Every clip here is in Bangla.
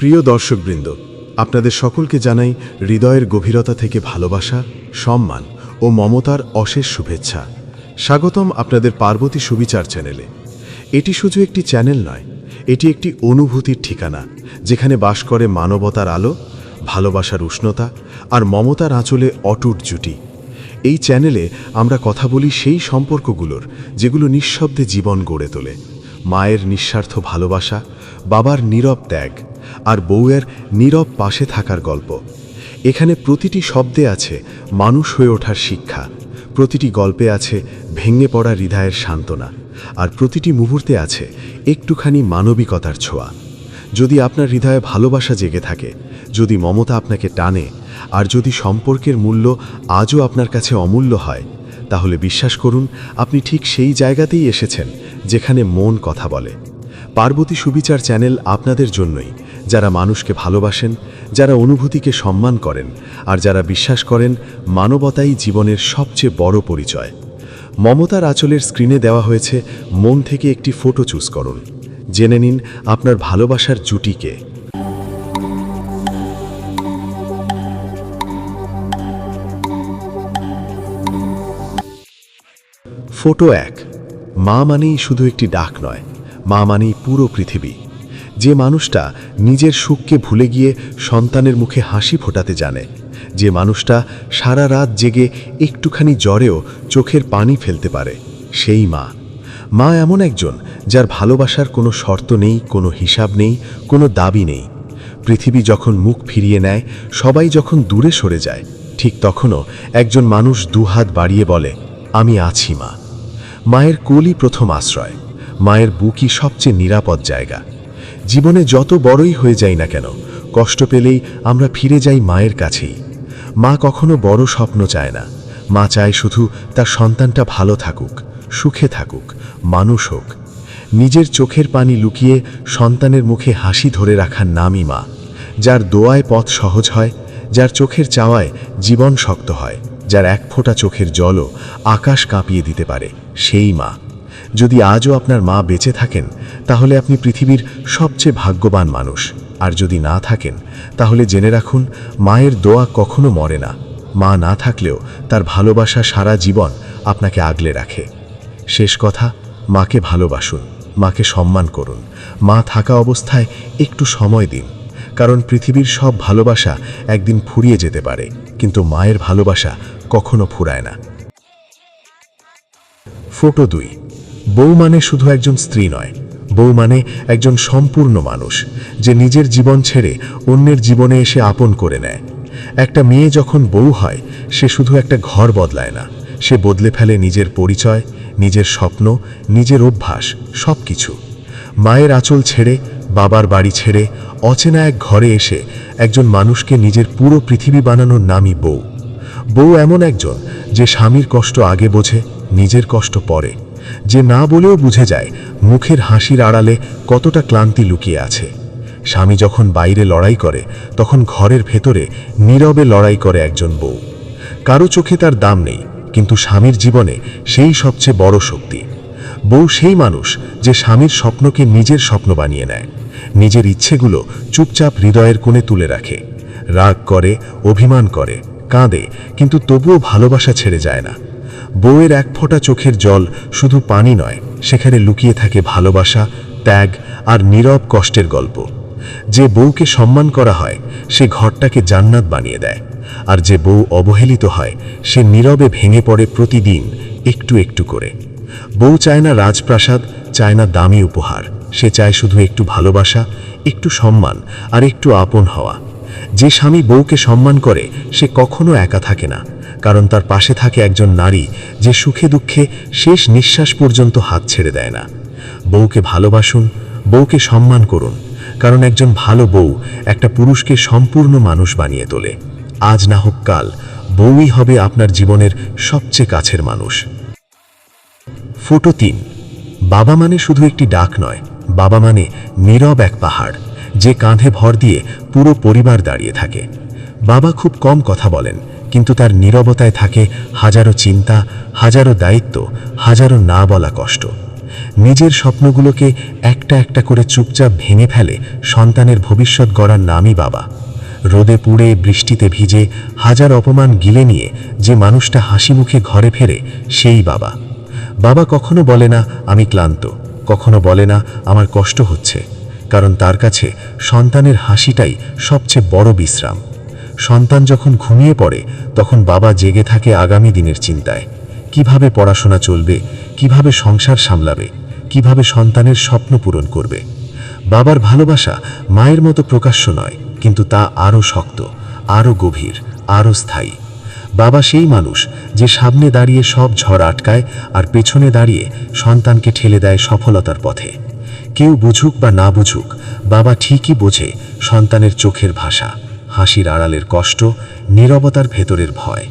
প্রিয় দর্শকবৃন্দ, আপনাদের সকলকে জানাই হৃদয়ের গভীরতা থেকে ভালোবাসা, সম্মান ও মমতার অশেষ শুভেচ্ছা। স্বাগতম আপনাদের পার্বতী সুবিচার চ্যানেলে। এটি শুধু একটি চ্যানেল নয়, এটি একটি অনুভূতির ঠিকানা, যেখানে বাস করে মানবতার আলো, ভালোবাসার উষ্ণতা আর মমতার আঁচলে অটুট জুটি। এই চ্যানেলে আমরা কথা বলি সেই সম্পর্কগুলোর, যেগুলো নিঃশব্দে জীবন গড়ে তোলে। মায়ের নিঃস্বার্থ ভালোবাসা, বাবার নীরব ত্যাগ আর বউয়ের নীরব পাশে থাকার গল্প। এখানে প্রতিটি শব্দে আছে মানুষ হয়ে ওঠার শিক্ষা, প্রতিটি গল্পে আছে ভেঙে পড়া হৃদয়ের সান্ত্বনা, আর প্রতিটি মুহূর্তে আছে একটুখানি মানবিকতার ছোঁয়া। যদি আপনার হৃদয়ে ভালোবাসা জেগে থাকে, যদি মমতা আপনাকে টানে, আর যদি সম্পর্কের মূল্য আজও আপনার কাছে অমূল্য হয়, তাহলে বিশ্বাস করুন, আপনি ঠিক সেই জায়গাতেই এসেছেন যেখানে মন কথা বলে। পার্বতী সুবিচার চ্যানেল আপনাদের জন্যই। যারা মানুষকে ভালোবাসেন, যারা অনুভূতিকে সম্মান করেন, আর যারা বিশ্বাস করেন মানবতাই জীবনের সবচেয়ে বড় পরিচয়। মমতার আঁচলের স্ক্রিনে দেওয়া হয়েছে, মন থেকে একটি ফটো চুজ করুন। জেনে নিন আপনার ভালোবাসার জুটিকে ফটো এক। মা মানেই শুধু একটি ডাক নয়, মা মানেই পুরো পৃথিবী। যে মানুষটা নিজের সুখকে ভুলে গিয়ে সন্তানের মুখে হাসি ফোটাতে জানে, যে মানুষটা সারা রাত জেগে একটুখানি জ্বরেও চোখের পানি ফেলতে পারে, সেই মা। মা এমন একজন যার ভালোবাসার কোনো শর্ত নেই, কোনো হিসাব নেই, কোনো দাবি নেই। পৃথিবী যখন মুখ ফিরিয়ে নেয়, সবাই যখন দূরে সরে যায়, ঠিক তখনও একজন মানুষ দুহাত বাড়িয়ে বলে, আমি আছি মা। মায়ের কোলই প্রথম আশ্রয়, মায়ের বুকই সবচেয়ে নিরাপদ জায়গা। জীবনে যত বড়ই হয়ে যাই না কেন, কষ্ট পেলেই আমরা ফিরে যাই মায়ের কাছেই। মা কখনো বড় স্বপ্ন চায় না। মা চায় শুধু তার সন্তানটা ভালো থাকুক, সুখে থাকুক, মানুষ হোক। নিজের চোখের পানি লুকিয়ে সন্তানের মুখে হাসি ধরে রাখার নামই মা, যার দোয়ায় পথ সহজ হয়, যার চোখের চাওয়ায় জীবন শক্ত হয়, যার এক ফোঁটা চোখের জলও আকাশ কাঁপিয়ে দিতে পারে, সেই মা। যদি আজও আপনার মা বেঁচে থাকেন, তাহলে আপনি পৃথিবীর সবচেয়ে ভাগ্যবান মানুষ। আর যদি না থাকেন, তাহলে জেনে রাখুন, মায়ের দোয়া কখনো মরে না। মা না থাকলেও তার ভালোবাসা সারা জীবন আপনাকে আগলে রাখে। শেষ কথা, মাকে ভালোবাসুন, মাকে সম্মান করুন। মা থাকা অবস্থায় একটু সময় দিন। কারণ পৃথিবীর সব ভালোবাসা একদিন ফুরিয়ে যেতে পারে, কিন্তু মায়ের ভালোবাসা কখনো ফুরায় না। ফটো দুই। বউ মানে শুধু একজন স্ত্রী নয়, বউ মানে একজন সম্পূর্ণ মানুষ, যে নিজের জীবন ছেড়ে অন্যের জীবনে এসে আপন করে নেয়। একটা মেয়ে যখন বউ হয়, সে শুধু একটা ঘর বদলায় না, সে বদলে ফেলে নিজের পরিচয়, নিজের স্বপ্ন, নিজের অভ্যাস সব কিছু মায়ের আঁচল ছেড়ে, বাবার বাড়ি ছেড়ে, অচেনা এক ঘরে এসে একজন মানুষকে নিজের পুরো পৃথিবী বানানোর নামই বউ। বউ এমন একজন যে স্বামীর কষ্ট আগে বোঝে, নিজের কষ্ট পরে। যে না বলেও বুঝে যায় মুখের হাসির আড়ালে কতটা ক্লান্তি লুকিয়ে আছে। স্বামী যখন বাইরে লড়াই করে, তখন ঘরের ভেতরে নীরবে লড়াই করে একজন বউ। কারও চোখে তার দাম নেই, কিন্তু স্বামীর জীবনে সেই সবচেয়ে বড় শক্তি। বউ সেই মানুষ যে স্বামীর স্বপ্নকে নিজের স্বপ্ন বানিয়ে নেয়। নিজের ইচ্ছেগুলো চুপচাপ হৃদয়ের কোণে তুলে রাখে। রাগ করে, অভিমান করে, কাঁদে, কিন্তু তবুও ভালোবাসা ছেড়ে যায় না। বউয়ের এক ফোঁটা চোখের জল শুধু পানি নয়, সেখানে লুকিয়ে থাকে ভালোবাসা, ত্যাগ আর নীরব কষ্টের গল্প। যে বউকে সম্মান করা হয়, সে ঘরটাকে জান্নাত বানিয়ে দেয়। আর যে বউ অবহেলিত হয়, সে নীরবে ভেঙে পড়ে প্রতিদিন একটু একটু করে। বউ চায় না রাজপ্রাসাদ, চায় না দামি উপহার। সে চায় শুধু একটু ভালোবাসা, একটু সম্মান আর একটু আপন হওয়া। যে স্বামী বউকে সম্মান করে, সে কখনো একা থাকে না। কারণ তার পাশে থাকে একজন নারী যে সুখে দুঃখে শেষ নিঃশ্বাস পর্যন্ত হাত ছেড়ে দেয় না। বউকে ভালোবাসুন, বউকে সম্মান করুন, কারণ একজন ভালো বউ একটা পুরুষকে সম্পূর্ণ মানুষ বানিয়ে তোলে। আজ না হোক কাল, বউই হবে আপনার জীবনের সবচেয়ে কাছের মানুষ। ফটো তিন, বাবা মানে শুধু একটি ডাক নয়, বাবা মানে নীরব এক পাহাড়, যে কাঁধে ভর দিয়ে পুরো পরিবার দাঁড়িয়ে থাকে। বাবা খুব কম কথা বলেন কিন্তু তার নীরবতায় থাকে হাজারো চিন্তা, হাজারো দায়িত্ব, হাজারো না বলা কষ্ট। নিজের স্বপ্নগুলোকে একটা একটা করে চুপচাপ ভেঙে ফেলে সন্তানের ভবিষ্যৎ গড়ার নামই বাবা। রোদে পুড়ে, বৃষ্টিতে ভিজে, হাজার অপমান গিলে নিয়ে যে মানুষটা হাসি মুখে ঘরে ফেরে, সেই বাবা। বাবা কখনো বলে না, আমি ক্লান্ত। কখনো বলে না, আমার কষ্ট হচ্ছে। কারণ তার কাছে সন্তানের হাসিটাই সবচেয়ে বড় বিশ্রাম। সন্তান যখন ঘুমিয়ে পড়ে, তখন বাবা জেগে থাকে আগামী দিনের চিন্তায়। কীভাবে পড়াশোনা চলবে? কীভাবে সংসার সামলাবে? কীভাবে সন্তানের স্বপ্ন পূরণ করবে? বাবার ভালোবাসা মায়ের মতো প্রকাশ্য নয়, কিন্তু তা আরও শক্ত, আরও গভীর, আরও স্থায়ী। বাবা সেই মানুষ যে সামনে দাঁড়িয়ে সব ঝড় আটকায় আর পেছনে দাঁড়িয়ে সন্তানকে ঠেলে দেয় সফলতার পথে। কেউ বুঝুক বা না বুঝুক, বাবা ঠিকই বোঝে সন্তানের চোখের ভাষা। হাসির আড়ালের কষ্ট, নীরবতার ভেতরের ভয়।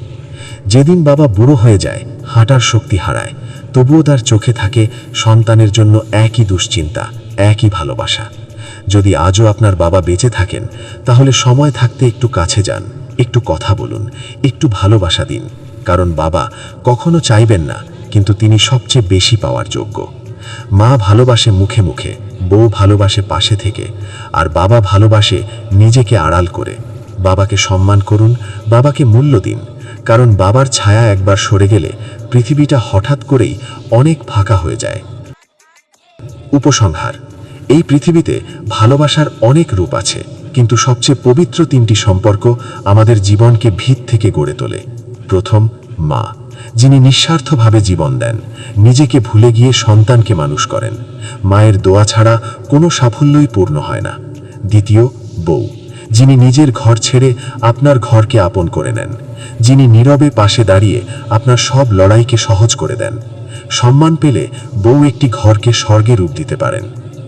যেদিন বাবা বুড়ো হয়ে যায়, হাঁটার শক্তি হারায়, তবুও তার চোখে থাকে সন্তানের জন্য একই দুশ্চিন্তা, একই ভালোবাসা। যদি আজও আপনার বাবা বেঁচে থাকেন, তাহলে সময় থাকতে একটু কাছে যান, একটু কথা বলুন, একটু ভালোবাসা দিন। কারণ বাবা কখনো চাইবেন না, কিন্তু তিনি সবচেয়ে বেশি পাওয়ার যোগ্য। মা ভালোবাসে মুখে মুখে, বউ ভালোবাসে পাশে থেকে, আর বাবা ভালোবাসে নিজেকে আড়াল করে। বাবাকে সম্মান করুন, বাবাকে মূল্য দিন। কারণ বাবার ছায়া একবার সরে গেলে পৃথিবীটা হঠাৎ করেই অনেক ফাঁকা হয়ে যায়। উপসংহার। এই পৃথিবীতে ভালোবাসার অনেক রূপ আছে, কিন্তু সবচেয়ে পবিত্র তিনটি সম্পর্ক আমাদের জীবনকে ভিত থেকে গড়ে তোলে। প্রথম, মা, যিনি নিঃস্বার্থভাবে জীবন দেন, নিজেকে ভুলে গিয়ে সন্তানকে মানুষ করেন। মায়ের দোয়া ছাড়া কোনো সাফল্যই পূর্ণ হয় না। দ্বিতীয়, বউ। যিনি নিজের ঘর ছেড়ে আপনার ঘরকে আপন করে নেন, যিনি নীরবে পাশে দাঁড়িয়ে আপনার সব লড়াইকে সহজ করে দেন, সম্মান পেলে বউ একটি ঘরকে স্বর্গে রূপ দিতে পারেন।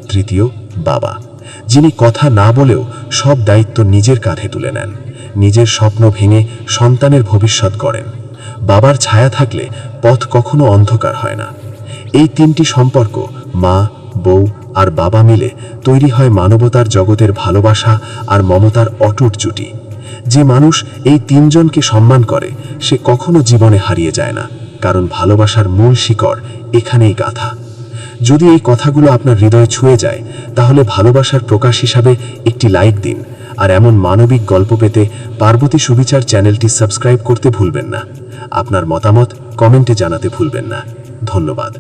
তৃতীয়, বাবা, যিনি কথা না বলেও সব দায়িত্ব নিজের কাঁধে তুলে নেন, নিজের স্বপ্ন ভেঙে সন্তানের ভবিষ্যৎ গড়েন। বাবার ছায়া থাকলে পথ কখনো অন্ধকার হয় না। এই তিনটি সম্পর্ক মা, বউ আর বাবা মিলে তৈরি হয় মানবতার জগতের ভালোবাসা আর মমতার অটুট জুটি। যে মানুষ এই তিনজনকে সম্মান করে, সে কখনো জীবনে হারিয়ে যায় না, কারণ ভালোবাসার মূল শিকড় এখানেই গাথা। যদি এই কথাগুলো আপনার হৃদয়ে ছুঁয়ে যায়, তাহলে ভালোবাসার প্রকাশ হিসাবে একটি লাইক দিন, আর এমন মানবিক গল্প পেতে পার্বতী সুবিচার চ্যানেলটি সাবস্ক্রাইব করতে ভুলবেন না। আপনার মতামত কমেন্টে জানাতে ভুলবেন না। ধন্যবাদ।